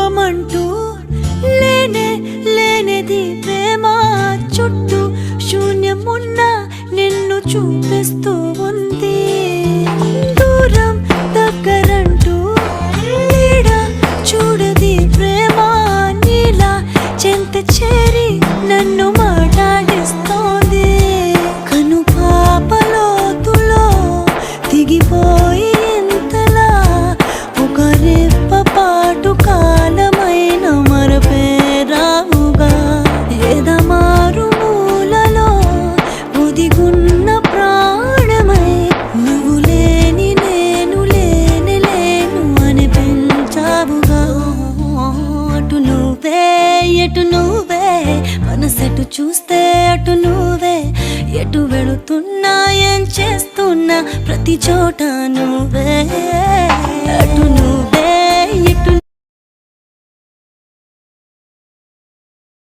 రూపమంటూ లేనే లేనిది ప్రేమ చుట్టూ శూన్యమున్న నిన్ను చూపిస్తూ ఉంది. దూరం దగ్గరంటూ నీడ చూడది ప్రేమ నీలా చెంత చేరి నన్ను మాట్లాడిస్తోంది. కను పాపలోతులో దిగిపోయి చూస్తే అటు నువ్వే ఎటు వెళుతున్నా ఏం చేస్తున్నా ప్రతి చోట నువ్వే. అటు